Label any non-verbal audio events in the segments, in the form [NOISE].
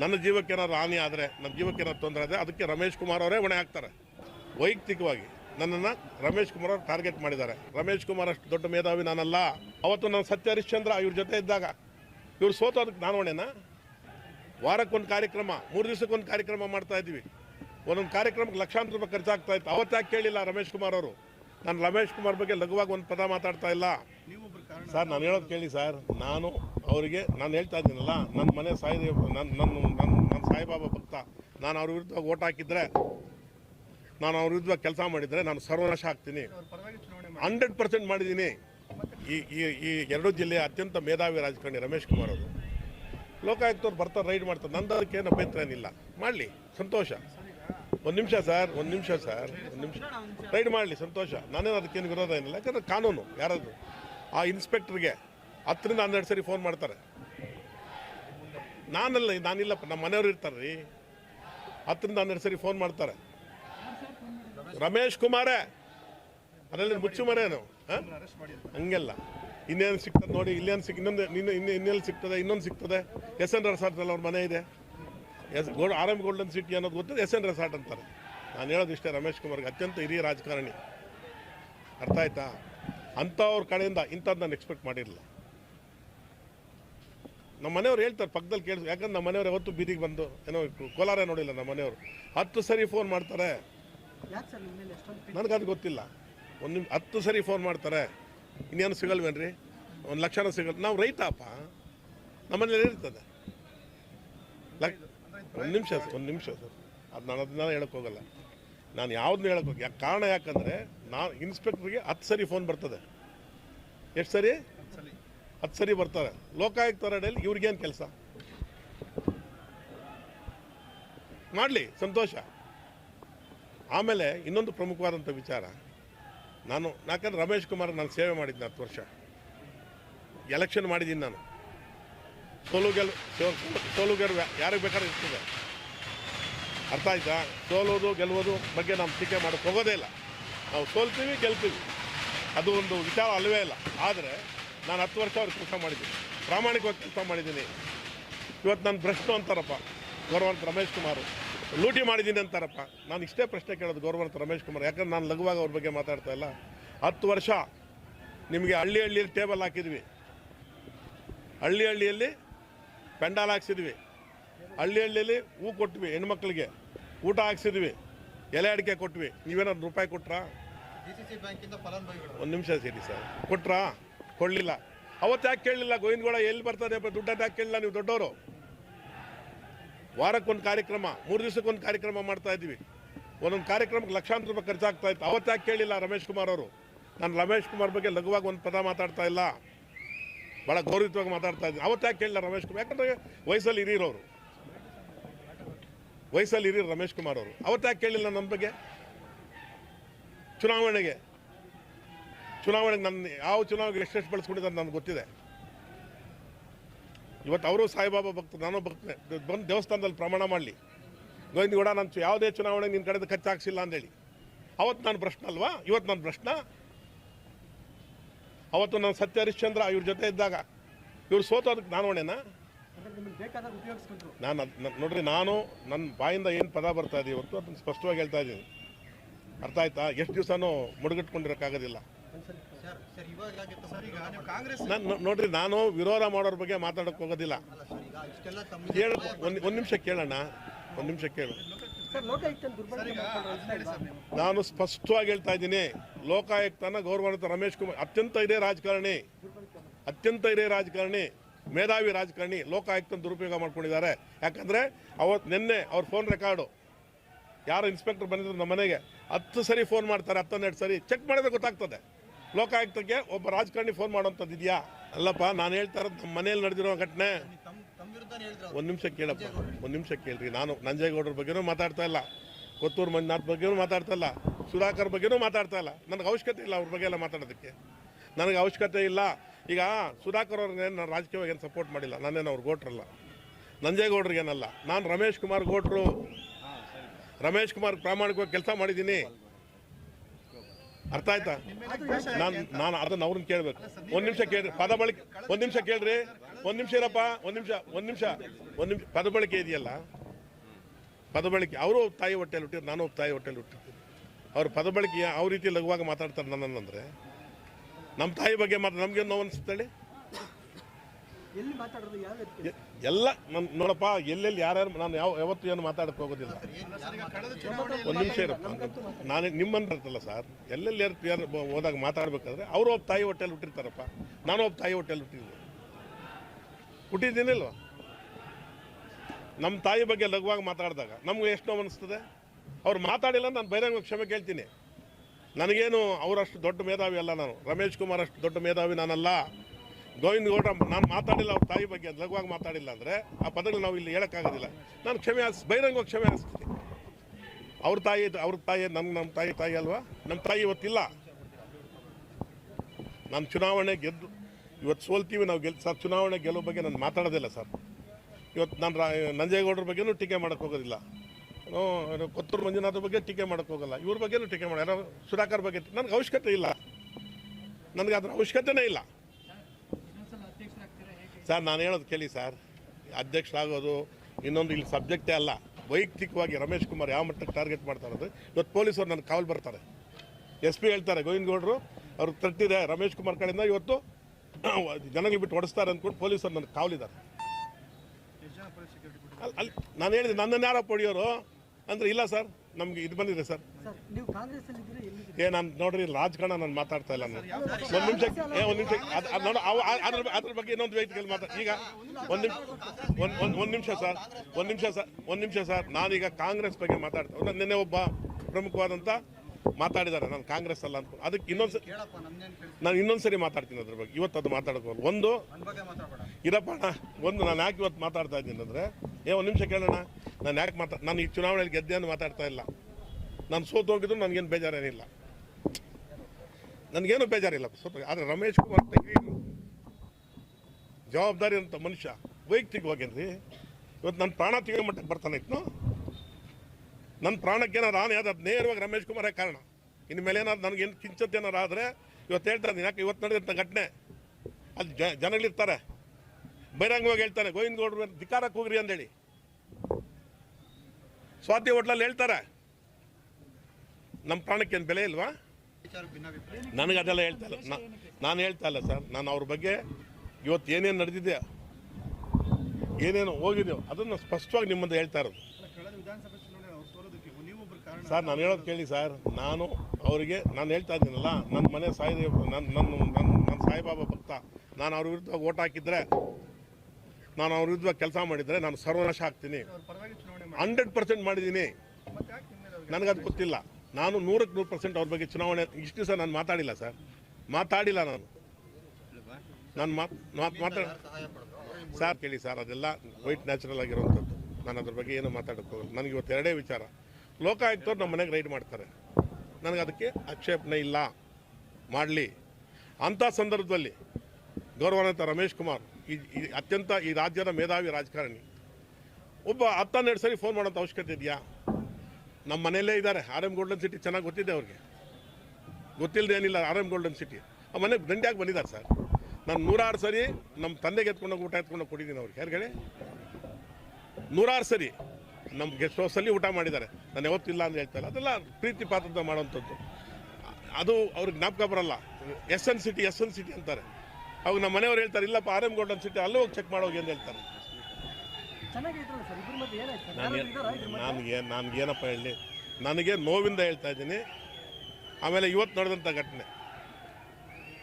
ನನ್ನ ಜೀವಕ್ಕೆ ಏನಾದ್ರು ಹಾನಿ ಆದರೆ ನನ್ನ ಜೀವಕ್ಕೆ ಏನಾದ್ರು ತೊಂದರೆ ಆದರೆ ಅದಕ್ಕೆ ರಮೇಶ್ ಕುಮಾರ್ ಅವರೇ ಹೊಣೆ ಹಾಕ್ತಾರೆ ವೈಯಕ್ತಿಕವಾಗಿ ನನ್ನನ್ನು ರಮೇಶ್ ಕುಮಾರ್ ಅವರು ಟಾರ್ಗೆಟ್ ಮಾಡಿದ್ದಾರೆ. ರಮೇಶ್ ಕುಮಾರ್ ಅಷ್ಟು ದೊಡ್ಡ ಮೇಧಾವಿ ನಾನಲ್ಲ. ಅವತ್ತು ನಾನು ಸತ್ಯ ಹರಿಶ್ಚಂದ್ರ ಇವ್ರ ಜೊತೆ ಇದ್ದಾಗ, ಇವ್ರು ಸೋತೋದಕ್ಕೆ ನಾನು ಹೊಣೆನಾ? ವಾರಕ್ಕೊಂದು ಕಾರ್ಯಕ್ರಮ, ಮೂರು ದಿವಸಕ್ಕೊಂದು ಕಾರ್ಯಕ್ರಮ ಮಾಡ್ತಾ ಇದ್ವಿ ಒಂದೊಂದು ಕಾರ್ಯಕ್ರಮಕ್ಕೆ ಲಕ್ಷಾಂತರ ರೂಪಾಯಿ ಖರ್ಚಾಗ್ತಾ ಇತ್ತು. ಅವತ್ತು ಯಾಕೆ ಕೇಳಿಲ್ಲ ರಮೇಶ್ ಕುಮಾರ್ ಅವರು? ನಾನು ರಮೇಶ್ ಕುಮಾರ್ ಬಗ್ಗೆ ಲಘುವಾಗಿ ಒಂದು ಪದ ಮಾತಾಡ್ತಾ ಇಲ್ಲ. ಸರ್, ನಾನು ಹೇಳೋದು ಕೇಳಿ ಸರ್. ನಾನು ಅವರಿಗೆ, ನಾನು ಹೇಳ್ತಾ ಇದ್ದೀನಲ್ಲ ನನ್ನ ಮನೆ ಸಾಯಿ ನನ್ನ ನನ್ನ ನನ್ನ ಸಾಯಿಬಾಬಾ ಭಕ್ತ. ನಾನು ಅವ್ರ ವಿರುದ್ಧ ಓಟ್ ಹಾಕಿದ್ರೆ, ನಾನು ಅವ್ರ ವಿರುದ್ಧ ಕೆಲಸ ಮಾಡಿದರೆ ನಾನು ಸರ್ವನಾಶ ಆಗ್ತೀನಿ. ಹಂಡ್ರೆಡ್ ಪರ್ಸೆಂಟ್ ಮಾಡಿದ್ದೀನಿ. ಈ ಈ ಈ ಎರಡು ಜಿಲ್ಲೆಯ ಅತ್ಯಂತ ಮೇಧಾವಿ ರಾಜಕಾರಣಿ ರಮೇಶ್ ಕುಮಾರ್ ಅವರು. ಲೋಕಾಯುಕ್ತವ್ರು ಬರ್ತಾರೆ, ರೈಡ್ ಮಾಡ್ತಾರೆ. ನಂದು ಅದಕ್ಕೆ ಏನು ಅಭ್ಯಂತರ ಏನಿಲ್ಲ. ಮಾಡಲಿ, ಸಂತೋಷ. ಒಂದು ನಿಮಿಷ ಸರ್, ಒಂದು ನಿಮಿಷ ಸರ್, ಒಂದು ನಿಮಿಷ. ರೈಡ್ ಮಾಡಲಿ, ಸಂತೋಷ. ನಾನೇನು ಅದಕ್ಕೇನು ವಿರೋಧ ಏನಿಲ್ಲ. ಯಾಕಂದರೆ ಕಾನೂನು ಯಾರದು ಆ ಇನ್ಸ್ಪೆಕ್ಟರ್ಗೆ ಹತ್ತರಿಂದ ಹನ್ನೆರಡು ಸರಿ ಫೋನ್ ಮಾಡ್ತಾರೆ. ನಾನಲ್ಲ ನಾನಿಲ್ಲಪ್ಪ ನಮ್ಮ ಮನೆಯವ್ರು ಇರ್ತಾರೆ ರೀ ಹತ್ತರಿಂದ ಹನ್ನೆರಡು ಸರಿ ಫೋನ್ ಮಾಡ್ತಾರೆ. ರಮೇಶ್ ಕುಮಾರೇ, ಅದರಲ್ಲಿ ಮುಚ್ಚು ಮರೇನು ಹಾಂ? ಹಂಗೆಲ್ಲ. ಇನ್ನೇನು ಸಿಗ್ತದೆ ನೋಡಿ, ಇಲ್ಲೇನು ಸಿಕ್ ಇನ್ನೊಂದು ಇನ್ನು ಇನ್ನು ಇನ್ನೆಲ್ಲಿ ಸಿಗ್ತದೆ, ಇನ್ನೊಂದು ಸಿಗ್ತದೆ. ಎಸ್ ಎನ್ ರೆಸಾರ್ಟಲ್ಲಿ ಅವ್ರ ಮನೆ ಇದೆ. S gold, R M golden city ಅನ್ನೋದು ಗೊತ್ತಿದೆ, ಎಸ್ ಎನ್ ರೆಸಾರ್ಟ್ ಅಂತಾರೆ. ನಾನು ಹೇಳೋದು ಇಷ್ಟೇ, ರಮೇಶ್ ಕುಮಾರ್ಗೆ ಅತ್ಯಂತ ಹಿರಿಯ ರಾಜಕಾರಣಿ. ಅರ್ಥ ಆಯ್ತಾ? ಅಂಥವ್ರ ಕಡೆಯಿಂದ ಇಂಥದ್ದು ನಾನು ಎಕ್ಸ್ಪೆಕ್ಟ್ ಮಾಡಿರಲಿಲ್ಲ. ನಮ್ಮ ಮನೆಯವ್ರು ಹೇಳ್ತಾರೆ ಪಕ್ಕದಲ್ಲಿ ಕೇಳಿಸ್ ಯಾಕಂದ್ರೆ ನಮ್ಮ ಮನೆಯವ್ರು ಯಾವತ್ತು ಬೀದಿಗೆ ಬಂದು ಏನೋ ಕೋಲಾರ ನೋಡಿಲ್ಲ ನಮ್ಮ ಮನೆಯವರು. ಹತ್ತು ಸರಿ ಫೋನ್ ಮಾಡ್ತಾರೆ. ನನಗದು ಗೊತ್ತಿಲ್ಲ. ಒಂದು ನಿಮ್ ಹತ್ತು ಸರಿ ಫೋನ್ ಮಾಡ್ತಾರೆ. ಇನ್ನೇನು ಸಿಗಲ್ವೇನ್ರಿ? ಒಂದು ಲಕ್ಷಣ ಸಿಗಲ್ ನಾವು ರೈತಪ್ಪ. ನಮ್ಮನೇಲಿ ಇರ್ತದೆ ಒಂದು ನಿಮಿಷ ಸರ್ ಒಂದು ನಿಮಿಷ ಸರ್. ಅದು ನಾನು ಅದನ್ನ ಹೇಳೋಕ್ಕೋಗಲ್ಲ ಹೋಗಲ್ಲ. ನಾನು ಯಾವುದನ್ನ ಹೇಳಕ್ಕೆ ಯಾಕೆ ಕಾರಣ ಯಾಕಂದರೆ ನಾನು ಇನ್ಸ್ಪೆಕ್ಟ್ರಿಗೆ ಹತ್ತು ಸರಿ ಫೋನ್ ಬರ್ತದೆ. ಎಷ್ಟು ಸರಿ? ಹತ್ತು ಸರಿ ಬರ್ತಾರೆ. ಲೋಕಾಯುಕ್ತ ಅಡಿಯಲ್ಲಿ ಇವ್ರಿಗೇನು ಕೆಲಸ? ಮಾಡಲಿ, ಸಂತೋಷ. ಆಮೇಲೆ ಇನ್ನೊಂದು ಪ್ರಮುಖವಾದಂಥ ವಿಚಾರ. ನಾನು, ಯಾಕಂದ್ರೆ ರಮೇಶ್ ಕುಮಾರ್ ನಾನು ಸೇವೆ ಮಾಡಿದ್ದೀನಿ ಹತ್ತು ವರ್ಷ. ಎಲೆಕ್ಷನ್ ಮಾಡಿದ್ದೀನಿ ನಾನು. ಸೋಲು ಗೆಲ್ ಸೋಲು ಗೆಲುವು ಯಾರಿಗೆ ಬೇಕಾದ್ರೆ ಇರ್ತದೆ. ಅರ್ಥ ಆಯ್ತಾ? ಸೋಲೋದು, ಗೆಲ್ಲುವುದು ಬಗ್ಗೆ ನಾವು ಟೀಕೆ ಮಾಡೋಕೆ ಹೋಗೋದೇ ಇಲ್ಲ. ನಾವು ಸೋಲ್ತೀವಿ, ಗೆಲ್ತೀವಿ. ಅದು ಒಂದು ವಿಚಾರ ಅಲ್ಲವೇ ಇಲ್ಲ. ಆದರೆ ನಾನು ಹತ್ತು ವರ್ಷ ಅವ್ರಿಗೆ ಕೆಲಸ ಮಾಡಿದ್ದೀನಿ. ಪ್ರಾಮಾಣಿಕವಾಗಿ ಕೆಲಸ ಮಾಡಿದ್ದೀನಿ. ಇವತ್ತು ನಾನು ಭ್ರಷ್ಟು ಅಂತಾರಪ್ಪ. ಗೌರವಂತ ರಮೇಶ್ ಕುಮಾರ್. ಲೂಟಿ ಮಾಡಿದ್ದೀನಿ ಅಂತಾರಪ್ಪ. ನಾನು ಇಷ್ಟೇ ಪ್ರಶ್ನೆ ಕೇಳೋದು ಗೌರವಂತ ರಮೇಶ್ ಕುಮಾರ್. ಯಾಕಂದ್ರೆ ನಾನು ಲಘುವಾಗಿ ಅವ್ರ ಬಗ್ಗೆ ಮಾತಾಡ್ತಾ ಇಲ್ಲ. ಹತ್ತು ವರ್ಷ ನಿಮಗೆ ಹಳ್ಳಿ ಹಳ್ಳಿಯಲ್ಲಿ ಟೇಬಲ್ ಹಾಕಿದ್ವಿ. ಹಳ್ಳಿ ಹಳ್ಳಿಯಲ್ಲಿ ಪೆಂಡಾಲ್ ಹಾಕ್ಸಿದ್ವಿ. ಹಳ್ಳಿ ಹಳ್ಳಿಯಲ್ಲಿ ಹೂ ಕೊಟ್ವಿ ಹೆಣ್ಮಕ್ಳಿಗೆ. ಊಟ ಹಾಕ್ಸಿದ್ವಿ. ಎಲೆ ಅಡಿಕೆ ಕೊಟ್ವಿ. ನೀವೇನಾದ್ರು ರೂಪಾಯಿ ಕೊಟ್ರಾ? ಒಂದು ನಿಮಿಷ ಸೇರಿ ಸರ್. ಕೊಟ್ರಾ? ಕೊಡಲಿಲ್ಲ. ಅವತ್ತು ಯಾಕೆ ಕೇಳಲಿಲ್ಲ? ಗೋವಿಂದಗೌಡ ಎಲ್ಲಿ ಬರ್ತದೆ ದುಡ್ಡು ಯಾಕೆ ಕೇಳಿಲ್ಲ ನೀವು ದೊಡ್ಡವರು? ವಾರಕ್ಕೊಂದು ಕಾರ್ಯಕ್ರಮ ಮೂರು ದಿವಸಕ್ಕೊಂದು ಕಾರ್ಯಕ್ರಮ ಮಾಡ್ತಾ ಇದ್ವಿ ಒಂದೊಂದು ಕಾರ್ಯಕ್ರಮಕ್ಕೆ ಲಕ್ಷಾಂತರ ರೂಪಾಯಿ ಖರ್ಚಾಗ್ತಾ ಇತ್ತು. ಅವತ್ತು ಯಾಕೆ ಕೇಳಿಲ್ಲ ರಮೇಶ್ ಕುಮಾರ್ ಅವರು? ನಾನು ರಮೇಶ್ ಕುಮಾರ್ ಬಗ್ಗೆ ಲಘುವಾಗಿ ಒಂದು ಪದ ಮಾತಾಡ್ತಾ ಇಲ್ಲ. ಭಾಳ ಗೌರವಿತವಾಗಿ ಮಾತಾಡ್ತಾ ಇದ್ದೀನಿ. ಅವತ್ತು ಯಾಕೆ ಕೇಳಿಲ್ಲ ರಮೇಶ್ ಕುಮಾರ್? ಯಾಕಂದ್ರೆ ವಯಸ್ಸಲ್ಲಿ ಹಿರಿಯರವರು. ವಯಸ್ಸಲ್ಲಿ ಹಿರಿಯರು ರಮೇಶ್ ಕುಮಾರ್ ಅವರು. ಅವತ್ತು ಯಾಕೆ ಕೇಳಿಲ್ಲ ನನ್ನ ಬಗ್ಗೆ? ಚುನಾವಣೆಗೆ. ಚುನಾವಣೆಗೆ ನನ್ನ ಯಾವ ಚುನಾವಣೆಗೆ ಎಷ್ಟೆಷ್ಟು ಬಳಸ್ಕೊಂಡಿದ್ದಾರೆ ನನಗೆ ಗೊತ್ತಿದೆ. ಇವತ್ತು ಅವರು ಸಾಯಿಬಾಬಾ ಭಕ್ತ ನಾನು ಭಕ್ತ. ಬಂದು ದೇವಸ್ಥಾನದಲ್ಲಿ ಪ್ರಮಾಣ ಮಾಡಲಿ. ಗೋವಿಂದಗೌಡ ನಾನು ಯಾವುದೇ ಚುನಾವಣೆ ನಿನ್ನ ಕಡೆದು ಖರ್ಚಾಗ್ಸಿಲ್ಲ ಅಂದೇಳಿ ಅವತ್ತು ನಾನು ಪ್ರಶ್ನೆ ಅಲ್ವಾ? ಇವತ್ತು ನಾನು ಪ್ರಶ್ನೆ ಅವತ್ತು ನಾನು ಸತ್ಯ ಹರಿಶ್ಚಂದ್ರ ಇವ್ರ ಜೊತೆ ಇದ್ದಾಗ. ಇವ್ರು ಸೋತೋದಕ್ಕೆ ನಾನು ಹೊಣೆನಾ? ನಾನು ನೋಡ್ರಿ ನಾನು ನನ್ನ ಬಾಯಿಂದ ಏನು ಪದ ಬರ್ತಾ ಇದೆ ಇವತ್ತು ಅದನ್ನು ಸ್ಪಷ್ಟವಾಗಿ ಹೇಳ್ತಾ ಇದ್ದೀನಿ. ಅರ್ಥ ಆಯ್ತಾ? ಎಷ್ಟು ದಿವಸನೂ ಮುಡುಗಟ್ಕೊಂಡಿರೋಕ್ಕಾಗೋದಿಲ್ಲ. ಒಂದ್ಸಲಿ ಸರ್ ಸರ್ ಇವಾಗ ಸರ್ ಈಗ ನೀವು ಕಾಂಗ್ರೆಸ್ ನಾನು ನೋಡ್ರಿ ನಾನು ವಿರೋಧ ಮಾಡೋರ ಬಗ್ಗೆ ಮಾತಾಡೋಕೆ ಹೋಗೋದಿಲ್ಲ. ಅಲ್ಲ ಸರ್ ಈಗ ಇಷ್ಟೆಲ್ಲ ತಮ್ಮ ಕೇಳ ಒಂದು ಒಂದು ನಿಮಿಷ ಕೇಳೋಣ ಒಂದು ನಿಮಿಷ ಕೇಳು? ನಾನು ಸ್ಪಷ್ಟವಾಗಿ ಹೇಳ್ತಾ ಇದ್ದೀನಿ. ಲೋಕಾಯುಕ್ತನ ಗೌರವಾನ್ವಿತ ರಮೇಶ್ ಕುಮಾರ್ ಅತ್ಯಂತ ಇದೇ ರಾಜಕಾರಣಿ. ಅತ್ಯಂತ ಇದೇ ರಾಜಕಾರಣಿ. ಮೇಧಾವಿ ರಾಜಕಾರಣಿ ಲೋಕಾಯುಕ್ತನ ದುರುಪಯೋಗ ಮಾಡ್ಕೊಂಡಿದ್ದಾರೆ. ಯಾಕಂದರೆ ಅವತ್ತು ನಿನ್ನೆ ಅವ್ರ ಫೋನ್ ರೆಕಾರ್ಡು ಯಾರು ಇನ್ಸ್ಪೆಕ್ಟರ್ ಬಂದಿದ್ರು ನಮ್ಮ ಮನೆಗೆ, ಹತ್ತು ಸರಿ ಫೋನ್ ಮಾಡ್ತಾರೆ, ಹತ್ತನ್ನೆರಡು ಸರಿ. ಚೆಕ್ ಮಾಡಿದ್ರೆ ಗೊತ್ತಾಗ್ತದೆ. ಲೋಕಾಯುಕ್ತಕ್ಕೆ ಒಬ್ಬ ರಾಜಕಾರಣಿ ಫೋನ್ ಮಾಡೋಂಥದ್ದು ಇದೆಯಾ? ಅಲ್ಲಪ್ಪ, ನಾನು ಹೇಳ್ತಾ ಇರೋದು ನಮ್ಮ ಮನೆಯಲ್ಲಿ ನಡೆದಿರೋ ಘಟನೆ. ಒಂದು ನಿಮಿಷ ಕೇಳಪ್ಪ, ಒಂದು ನಿಮಿಷ ಕೇಳ್ರಿ. ನಾನು ನಂಜೇಗೌಡರ ಬಗ್ಗೆನೂ ಮಾತಾಡ್ತಾ ಇಲ್ಲ. ಕೊತ್ತೂರು ಮಂಜುನಾಥ್ ಬಗ್ಗೆನೂ ಮಾತಾಡ್ತಾ ಇಲ್ಲ. ಸುಧಾಕರ್ ಬಗ್ಗೆನೂ ಮಾತಾಡ್ತಾ ಇಲ್ಲ. ನನಗೆ ಅವಶ್ಯಕತೆ ಇಲ್ಲ ಅವ್ರ ಬಗ್ಗೆ ಎಲ್ಲ ಮಾತಾಡೋದಕ್ಕೆ. ನನಗೆ ಅವಶ್ಯಕತೆ ಇಲ್ಲ. ಈಗ ಸುಧಾಕರ್ ಅವ್ರನ್ನೇನು ನಾನು ರಾಜಕೀಯವಾಗಿ ಏನು ಸಪೋರ್ಟ್ ಮಾಡಿಲ್ಲ, ನಾನೇನು ಅವ್ರು ಗೋಟ್ರಲ್ಲ ನಂಜೇಗೌಡ್ರಿಗೇನಲ್ಲ ನಾನು ರಮೇಶ್ ಕುಮಾರ್ ಗೋಟ್ರು ರಮೇಶ್ ಕುಮಾರ್ ಪ್ರಾಮಾಣಿಕವಾಗಿ ಕೆಲಸ ಮಾಡಿದ್ದೀನಿ. ಅರ್ಥ ಆಯ್ತಾ? ನಾನು ನಾನು ಅದನ್ನ ಅವ್ರನ್ನ ಕೇಳಬೇಕು. ಒಂದು ನಿಮಿಷ ಕೇಳ್ರಿ, ಪದ ಬಳಕೆ ಒಂದು ನಿಮಿಷ ಕೇಳ್ರಿ. ಒಂದು ನಿಮಿಷ ಇರಪ್ಪ, ಒಂದು ನಿಮಿಷ ಒಂದು ನಿಮಿಷ ಒಂದು ನಿಮಿಷ. ಪದ ಬಳಕೆ ಇದೆಯಲ್ಲ? ಪದ ಬಳಕೆ, ಅವರು ತಾಯಿ ಹೊಟ್ಟೆಯಲ್ಲಿ ಹುಟ್ಟಿದ್ರು, ನಾನು ತಾಯಿ ಹೊಟ್ಟೆಯಲ್ಲಿ ಹುಟ್ಟಿರ್ತೀನಿ. ಅವ್ರ ಪದ ಬಳಕೆ ಯಾವ ರೀತಿ ಲಘುವಾಗಿ ಮಾತಾಡ್ತಾರೆ ನನ್ನಂದ್ರೆ ನಮ್ಮ ತಾಯಿ ಬಗ್ಗೆ ಮಾತ್ರ ನಮ್ಗೆ ನೋವು ಅನಿಸ್ತೇಳಿ ಎಲ್ಲಿ ನನ್ ನೋಡಪ್ಪ ಎಲ್ಲೆಲ್ಲಿ ಯಾರ್ಯಾರು ನಾನು ಯಾವ ಯಾವತ್ತೂ ಏನು ಮಾತಾಡಕ್ಕೆ ಹೋಗೋದಿಲ್ಲ. ಒಂದು ನಿಮಿಷ ಇರಪ್ಪ ನಾನು ನಿಮ್ಮನ್ನ ಬರ್ತಲ್ಲ ಸರ್. ಎಲ್ಲೆಲ್ಲಿ ಯಾರು ಯಾರು ಹೋದಾಗ ಮಾತಾಡ್ಬೇಕಾದ್ರೆ ಅವ್ರು ಒಬ್ಬ ತಾಯಿ ಹೋಟೆಲ್ ಹುಟ್ಟಿರ್ತಾರಪ್ಪ. ನಾನು ಒಬ್ಬ ತಾಯಿ ಹೋಟೆಲ್ ಹುಟ್ಟಿದ್ದೆ ಹುಟ್ಟಿದ್ದೀನಿಲ್ವ? ನಮ್ಮ ತಾಯಿ ಬಗ್ಗೆ ಲಘುವಾಗಿ ಮಾತಾಡಿದಾಗ ನಮ್ಗೆ ಎಷ್ಟು ನೋವು ಅನಿಸ್ತದೆ ಅವ್ರು ಮಾತಾಡಿಲ್ಲ ನಾನು ಬಹಿರಂಗ ಕ್ಷಮೆ ಕೇಳ್ತೀನಿ. ನನಗೇನು ಅವರಷ್ಟು ದೊಡ್ಡ ಮೇಧಾವಿ ಅಲ್ಲ ನಾನು. ರಮೇಶ್ ಕುಮಾರ್ ಅಷ್ಟು ದೊಡ್ಡ ಮೇಧಾವಿ ನಾನಲ್ಲ. ಗೋವಿಂದ ಗೌಡ, ನಾನು ಮಾತಾಡಿಲ್ಲ, ಅವ್ರ ತಾಯಿ ಬಗ್ಗೆ ಲಘುವಾಗಿ ಮಾತಾಡಿಲ್ಲ ಅಂದರೆ ಆ ಪದಗಳು ನಾವು ಇಲ್ಲಿ ಹೇಳೋಕ್ಕಾಗೋದಿಲ್ಲ. ನಾನು ಕ್ಷಮೆ ಹಾಸ್ ಬಹಿರಂಗವಾಗಿ ಕ್ಷಮೆ ಹಾಸ್ತೀನಿ ಅವ್ರ ತಾಯಿ ಅವ್ರ ತಾಯಿ ನಮ್ಮ ನಮ್ಮ ತಾಯಿ ತಾಯಿ ಅಲ್ವಾ? ನಮ್ಮ ತಾಯಿ ಇವತ್ತಿಲ್ಲ. ನಾನು ಚುನಾವಣೆ ಗೆದ್ದು, ಇವತ್ತು ಸೋಲ್ತೀವಿ, ನಾವು ಗೆಲ್, ಸರ್, ಚುನಾವಣೆ ಗೆಲ್ಲೋ ಬಗ್ಗೆ ನಾನು ಮಾತಾಡೋದಿಲ್ಲ, ಸರ್. ಇವತ್ತು ನಾನು ನಂಜೇಗೌಡರ ಬಗ್ಗೆನೂ ಟೀಕೆ ಮಾಡೋಕ್ಕೆ ಹೋಗೋದಿಲ್ಲ. ಕೊತ್ತೂರು ಮಂಜುನಾಥ ಬಗ್ಗೆ ಟೀಕೆ ಮಾಡೋಕ್ಕೆ ಹೋಗಲ್ಲ. ಇವ್ರ ಬಗ್ಗೆನೂ ಟೀಕೆ ಮಾಡ. ಸುಧಾಕರ್ ಬಗ್ಗೆ ನನಗೆ ಅವಶ್ಯಕತೆ ಇಲ್ಲ. ನನಗೆ ಅದ್ರ ಅವಶ್ಯಕತೆನೇ ಇಲ್ಲ. ಸರ್, ನಾನು ಹೇಳೋದು ಕೇಳಿ ಸರ್. ಅಧ್ಯಕ್ಷರಾಗೋದು ಇನ್ನೊಂದು ಇಲ್ಲಿ ಸಬ್ಜೆಕ್ಟೇ ಅಲ್ಲ. ವೈಯಕ್ತಿಕವಾಗಿ ರಮೇಶ್ ಕುಮಾರ್ ಯಾವ ಮಟ್ಟಕ್ಕೆ ಟಾರ್ಗೆಟ್ ಮಾಡ್ತಾ ಇರೋದು? ಇವತ್ತು ಪೊಲೀಸರು ನನ್ನ ಕಾವಲು ಬರ್ತಾರೆ. ಎಸ್ ಪಿ ಹೇಳ್ತಾರೆ, ಗೋವಿಂದ ಗೌಡರು. ಅವ್ರಿಗೆ ತಟ್ಟಿದೆ ರಮೇಶ್ ಕುಮಾರ್ ಕಡೆಯಿಂದ ಇವತ್ತು. ಜನಗಳು ಬಿಟ್ಟು ಹೊಡೆಸ್ತಾರೆ ಅಂದ್ಕೊಂಡು ಪೊಲೀಸರು ನನ್ನ ಕಾವಲಿದ್ದಾರೆ. ಅಲ್ಲಿ ನಾನು ಹೇಳಿದೆ, ನನ್ನನ್ನು ಯಾರೋ ಹೊಡಿಯೋರು ಅಂದ್ರೆ ಇಲ್ಲ ಸರ್ ನಮ್ಗೆ ಇದು ಬಂದಿದೆ ಸರ್. ಏ ನಾನು ನೋಡ್ರಿ ರಾಜಕಾರಣ ನಾನು ಮಾತಾಡ್ತಾ ಇಲ್ಲ ನಾನು. ಒಂದು ನಿಮಿಷ ಏ ಒಂದು ನಿಮಿಷ ಅದ್ರ ಅದ್ರ ಬಗ್ಗೆ ಇನ್ನೊಂದು ವ್ಯಕ್ತಿಗಳು ಮಾತಾಡ ಈಗ ಒಂದು ನಿಮಿಷ ಒಂದು ನಿಮಿಷ ಸರ್ ಒಂದು ನಿಮಿಷ ಸರ್ ಒಂದು ನಿಮಿಷ ಸರ್ ನಾನೀಗ ಕಾಂಗ್ರೆಸ್ ಬಗ್ಗೆ ಮಾತಾಡ್ತಾ ನಾನು ನಿನ್ನೆ ಒಬ್ಬ ಪ್ರಮುಖವಾದಂಥ ಮಾತಾಡಿದ್ದಾರೆ ನಾನು ಕಾಂಗ್ರೆಸ್ ಅಲ್ಲ ಅಂತ ಅದಕ್ಕೆ ಇನ್ನೊಂದು ನಾನು ಇನ್ನೊಂದು ಸರಿ ಮಾತಾಡ್ತೀನಿ ಅದ್ರ ಬಗ್ಗೆ. ಇವತ್ತು ಅದು ಮಾತಾಡೋದು ಒಂದು ಇರಪ್ಪ ಅಣ್ಣ ಒಂದು ನಾನು ಯಾಕೆ ಇವತ್ತು ಮಾತಾಡ್ತಾ ಇದ್ದೀನಿ ಅಂದರೆ ಏ ಒಂದು ನಿಮಿಷ ಕೇಳೋಣ ನಾನು ಯಾಕೆ ಮಾತಾ ನಾನು ಈ ಚುನಾವಣೆಯಲ್ಲಿ ಗೆದ್ದೆ ಅಂತ ಮಾತಾಡ್ತಾ ಇಲ್ಲ. ನಾನು ಸೋತು ಹೋಗಿದ್ರು ನನಗೇನು ಬೇಜಾರೇನಿಲ್ಲ. ನನಗೇನು ಬೇಜಾರಿಲ್ಲ. ಸೋತು ಆದರೆ ರಮೇಶ್ ಕುಮಾರ್ ತೆಗೀರು ಜವಾಬ್ದಾರಿ ಅಂತ ಮನುಷ್ಯ ವೈಯಕ್ತಿಕವಾಗೇನ್ರಿ ಇವತ್ತು ನನ್ನ ಪ್ರಾಣ ತೆಗೆಯೋ ಮಟ್ಟಕ್ಕೆ ಬರ್ತಾನೆ ಇತ್ತು ನನ್ನ ಪ್ರಾಣಕ್ಕೆ ಏನಾದ್ರು ಹಾನಿ ಅದು ನೇರವಾಗಿ ರಮೇಶ್ ಕುಮಾರೇ ಕಾರಣ. ಇನ್ನು ಮೇಲೆ ಏನಾದ್ರು ಏನು ಕಿಂಚತ್ ಏನಾರು ಆದರೆ ಇವತ್ತು ಹೇಳ್ತಾ ಇದ್ದೀನಿ ಯಾಕೆ ಇವತ್ತು ನಡೆದಂಥ ಘಟನೆ? ಅಲ್ಲಿ ಜ ಜನಗಳಿರ್ತಾರೆ ಬಹಿರಂಗವಾಗಿ ಹೇಳ್ತಾನೆ ಗೋವಿಂದ ಗೌಡ್ರ ಧಿಕಾರಕ್ಕೆ ಹೋಗ್ರಿ ಅಂದೇಳಿ. ಸ್ವಾತಿ ಹೋಟ್ಲಲ್ಲಿ ಹೇಳ್ತಾರೆ ನಮ್ಮ ಪ್ರಾಣಕ್ಕೆ ಏನು ಬೆಲೆ ಇಲ್ವಾ? ನನಗೆ ಅದೆಲ್ಲ ಹೇಳ್ತಾ ಇಲ್ಲ. ನಾನು ಹೇಳ್ತಾ ಇಲ್ಲ ಸರ್. ನಾನು ಅವ್ರ ಬಗ್ಗೆ ಇವತ್ತು ಏನೇನು ನಡೆದಿದೆ ಏನೇನು ಹೋಗಿದೆಯೋ ಅದನ್ನು ಸ್ಪಷ್ಟವಾಗಿ ನಿಮ್ಮದು ಹೇಳ್ತಾ ಇರೋದು ಕಳೆದ ವಿಧಾನಸಭೆ ಚುನಾವಣೆ ಅವ್ರು ಸೋಲೋದಕ್ಕೆ ನೀವೊಬ್ಬರು ಕಾರಣ ಸರ್, ನಾನು ಹೇಳೋದು ಕೇಳಿ ಸರ್. ನಾನು ಅವರಿಗೆ, ನಾನು ಹೇಳ್ತಾ ಇದ್ದೀನಲ್ಲ ನನ್ನ ಮನೆ ಸಾಯಿ ನನ್ನ ನನ್ನ ನನ್ನ ನನ್ನ ಸಾಯಿಬಾಬಾ ಭಕ್ತ. ನಾನು ಅವ್ರ ವಿರುದ್ಧ ಓಟ್ ಹಾಕಿದ್ರೆ, ನಾನು ಅವ್ರ ವಿರುದ್ಧ ಕೆಲಸ ಮಾಡಿದರೆ ನಾನು ಸರ್ವನಾಶ ಆಗ್ತೀನಿ. ಹಂಡ್ರೆಡ್ ಪರ್ಸೆಂಟ್ ಮಾಡಿದ್ದೀನಿ. ನನಗದು ಗೊತ್ತಿಲ್ಲ. ನಾನು ನೂರಕ್ಕೆ ನೂರು ಪರ್ಸೆಂಟ್ ಅವ್ರ ಬಗ್ಗೆ ಚುನಾವಣೆ, ಇಷ್ಟು ದಿವಸ ನಾನು ಮಾತಾಡಿಲ್ಲ ಸರ್. ಮಾತಾಡಿಲ್ಲ ನಾನು. ನಾನು ಮಾತು ಮಾತಾಡ ಪಡೆದ್ರು ಅವ್ರೇ ಸರ್, ಕೇಳಿ ಸರ್, ಅದೆಲ್ಲ ವೈಟ್ ನ್ಯಾಚುರಲ್ ಆಗಿರುವಂಥದ್ದು ನಾನು ಅದ್ರ ಬಗ್ಗೆ ಏನು ಮಾತಾಡೋಕ್ಕೆ ನನಗೆ ಇವತ್ತು ಎರಡೇ ವಿಚಾರ. ಲೋಕಾಯುಕ್ತವ್ರು ನಮ್ಮ ಮನೆಗೆ ರೈಡ್ ಮಾಡ್ತಾರೆ. ನನಗೆ ಅದಕ್ಕೆ ಆಕ್ಷೇಪಣೆ ಇಲ್ಲ. ಮಾಡಲಿ. ಅಂಥ ಸಂದರ್ಭದಲ್ಲಿ ಗೌರವಾನ್ವಿತ ರಮೇಶ್ ಕುಮಾರ್, ಈ ಅತ್ಯಂತ ಈ ರಾಜ್ಯದ ಮೇಧಾವಿ ರಾಜಕಾರಣಿ, ಒಬ್ಬ ಹತ್ತನ್ನೆರಡು ಸರಿ ಫೋನ್ ಮಾಡೋಂಥ ಅವಶ್ಯಕತೆ ಇದೆಯಾ? ನಮ್ಮ ಮನೆಯಲ್ಲೇ ಇದ್ದಾರೆ. ಆರ್ ಎಂ ಗೋಲ್ಡನ್ ಸಿಟಿ ಚೆನ್ನಾಗಿ ಗೊತ್ತಿದೆ ಅವ್ರಿಗೆ. ಗೊತ್ತಿಲ್ಲದೆ ಏನಿಲ್ಲ ಆರ್ ಎಂ ಗೋಲ್ಡನ್ ಸಿಟಿ. ಆ ಮನೆಗೆ ದಂಡ್ಯಾಗಿ ಬಂದಿದ್ದಾರೆ ಸರ್. ನಾನು ನೂರಾರು ಸರಿ ನಮ್ಮ ತಂದೆಗೆ ಎತ್ಕೊಂಡೋಗಿ ಊಟ ಎತ್ಕೊಂಡೋಗಿ ಕೊಟ್ಟಿದ್ದೀನಿ ಅವ್ರಿಗೆ. ಯಾರುಗಡೆ ನೂರಾರು ಸರಿ ನಮ್ಮ ಗೆಸ್ಟ್ ಹೌಸಲ್ಲಿ ಊಟ ಮಾಡಿದ್ದಾರೆ. ನಾನು ಯಾವತ್ತಿಲ್ಲ ಅಂತ ಹೇಳ್ತಾ ಇಲ್ಲ. ಅದೆಲ್ಲ ಪ್ರೀತಿ ಪಾತ್ರದ ಮಾಡೋವಂಥದ್ದು. ಅದು ಅವ್ರಿಗೆ ಜ್ಞಾಪಕ ಬರಲ್ಲ. S N city S N city ಅಂತಾರೆ. ಅವಾಗ ನಮ್ಮ ಮನೆಯವ್ರು ಹೇಳ್ತಾರೆ ಇಲ್ಲಪ್ಪ ಆರ್ ಎಂ ಗೋಲ್ಡನ್ ಸಿಟಿ ಅಲ್ಲೂ ಹೋಗಿ ಚೆಕ್ ಮಾಡೋಗಿ ಅಂತ ಹೇಳ್ತಾರೆ? ನನಗೆ ನನಗೇನಪ್ಪ ಹೇಳಿ ನನಗೆ ನೋವಿಂದ ಹೇಳ್ತಾ ಇದ್ದೀನಿ. ಆಮೇಲೆ ಇವತ್ತು ನಡೆದಂಥ ಘಟನೆ.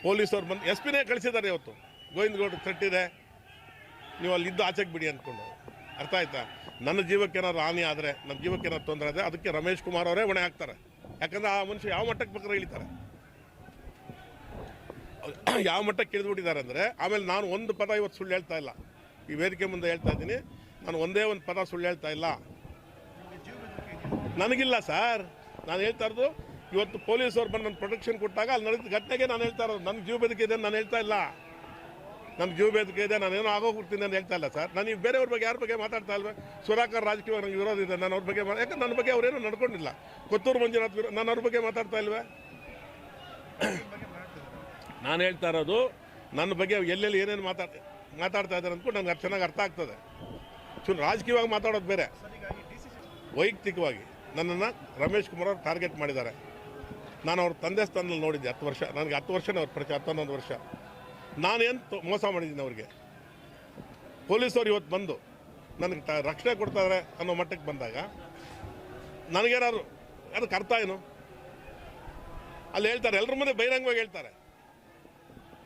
ಪೊಲೀಸವ್ರು ಬಂದು ಎಸ್ ಪಿನೇ ಕಳಿಸಿದ್ದಾರೆ ಇವತ್ತು. ಗೋವಿಂದ ಗೌಡ್ರು ತಟ್ಟಿದೆ ನೀವು ಅಲ್ಲಿದ್ದು ಆಚೆಗೆ ಬಿಡಿ ಅಂದ್ಕೊಂಡು ಅರ್ಥ ಆಯ್ತಾ? ನನ್ನ ಜೀವಕ್ಕೆ ಏನಾದ್ರು ಹಾನಿ ಆದರೆ ನನ್ನ ಜೀವಕ್ಕೆ ಏನಾದ್ರು ತೊಂದರೆ ಆದರೆ ಅದಕ್ಕೆ ರಮೇಶ್ ಕುಮಾರ್ ಅವರೇ ಹೊಣೆ ಹಾಕ್ತಾರೆ. ಯಾಕಂದ್ರೆ ಆ ಮನುಷ್ಯ ಯಾವ ಮಟ್ಟಕ್ಕೆ ಬೇಕಾದ್ರೆ ಇಳಿತಾರೆ. [COUGHS] ಯಾವ ಮಟ್ಟಕ್ಕೆ ಇಳಿದ್ಬಿಟ್ಟಿದ್ದಾರೆ ಅಂದರೆ, ಆಮೇಲೆ ನಾನು ಒಂದು ಪದ ಇವತ್ತು ಸುಳ್ಳು ಹೇಳ್ತಾ ಇಲ್ಲ. ಈ ವೇದಿಕೆ ಮುಂದೆ ಹೇಳ್ತಾ ಇದ್ದೀನಿ. ನಾನು ಒಂದೇ ಒಂದು ಪದ ಸುಳ್ಳು ಹೇಳ್ತಾ ಇಲ್ಲ. ನನಗಿಲ್ಲ ಸರ್. ನಾನು ಹೇಳ್ತಾ ಇರೋದು, ಇವತ್ತು ಪೊಲೀಸವ್ರು ಬಂದು ನನ್ನ ಪ್ರೊಟೆಕ್ಷನ್ ಕೊಟ್ಟಾಗ ಅಲ್ಲಿ ನಡೆದ ಘಟನೆಗೆ ನಾನು ಹೇಳ್ತಾ ಇರೋದು. ನನ್ನ ಜೀವ ಬದುಕಿದೆ ನಾನು ಹೇಳ್ತಾ ಇಲ್ಲ. ನನ್ನ ಜೀವ ಬೇದಿಕೆ ಇದೆ, ನಾನು ಏನೋ ಆಗೋಗ್ಬಿಡ್ತೀನಿ ಅಂತ ಹೇಳ್ತಾ ಇಲ್ಲ ಸರ್. ನಾನು ಈಗ ಬೇರೆಯವ್ರ ಬಗ್ಗೆ ಯಾರ ಬಗ್ಗೆ ಮಾತಾಡ್ತಾ ಇಲ್ವೇ? ಸುರಾಕರ್ ರಾಜಕೀಯ ನನಗೆ ವಿರೋಧ ಇದೆ, ನಾನು ಅವ್ರ ಬಗ್ಗೆ ಯಾಕಂದ್ರೆ ನನ್ನ ಬಗ್ಗೆ ಅವರೇನು ನಡ್ಕೊಂಡಿಲ್ಲ. ಕೊತ್ತೂರು ಮಂಜುನಾಥ್ ನಾನು ಅವ್ರ ಬಗ್ಗೆ ಮಾತಾಡ್ತಾ ಇಲ್ವೇ? ನಾನು ಹೇಳ್ತಾ ಇರೋದು ನನ್ನ ಬಗ್ಗೆ ಎಲ್ಲೆಲ್ಲಿ ಏನೇನು ಮಾತಾಡ್ ಮಾತಾಡ್ತಾ ಇದ್ದಾರೆ ಅಂದ್ಕೊಂಡು ನನಗೆ ಚೆನ್ನಾಗಿ ಅರ್ಥ ಆಗ್ತದೆ. ಚೂರು ರಾಜಕೀಯವಾಗಿ ಮಾತಾಡೋದು ಬೇರೆ. ವೈಯಕ್ತಿಕವಾಗಿ ನನ್ನನ್ನು ರಮೇಶ್ ಕುಮಾರ್ ಅವರು ಟಾರ್ಗೆಟ್ ಮಾಡಿದ್ದಾರೆ. ನಾನು ಅವ್ರ ತಂದೆ ಸ್ಥಾನದಲ್ಲಿ ನೋಡಿದ್ದೆ ಹತ್ತು ವರ್ಷ, ನನಗೆ ಹತ್ತು ವರ್ಷನೇ ಅವ್ರ ಪರಿಚಯ ಹತ್ತೊಂದೊಂದು ವರ್ಷ. ನಾನೇನು ಮೋಸ ಮಾಡಿದ್ದೀನಿ ಅವ್ರಿಗೆ? ಪೊಲೀಸವ್ರು ಇವತ್ತು ಬಂದು ನನಗೆ ತ ರಕ್ಷಣೆ ಕೊಡ್ತಾರೆ ಅನ್ನೋ ಮಟ್ಟಕ್ಕೆ ಬಂದಾಗ ನನಗೇನಾದ್ರು ಅದಕ್ಕೆ ಅರ್ಥ ಏನು? ಅಲ್ಲಿ ಹೇಳ್ತಾರೆ ಎಲ್ಲರ ಮುಂದೆ ಬಹಿರಂಗವಾಗಿ ಹೇಳ್ತಾರೆ.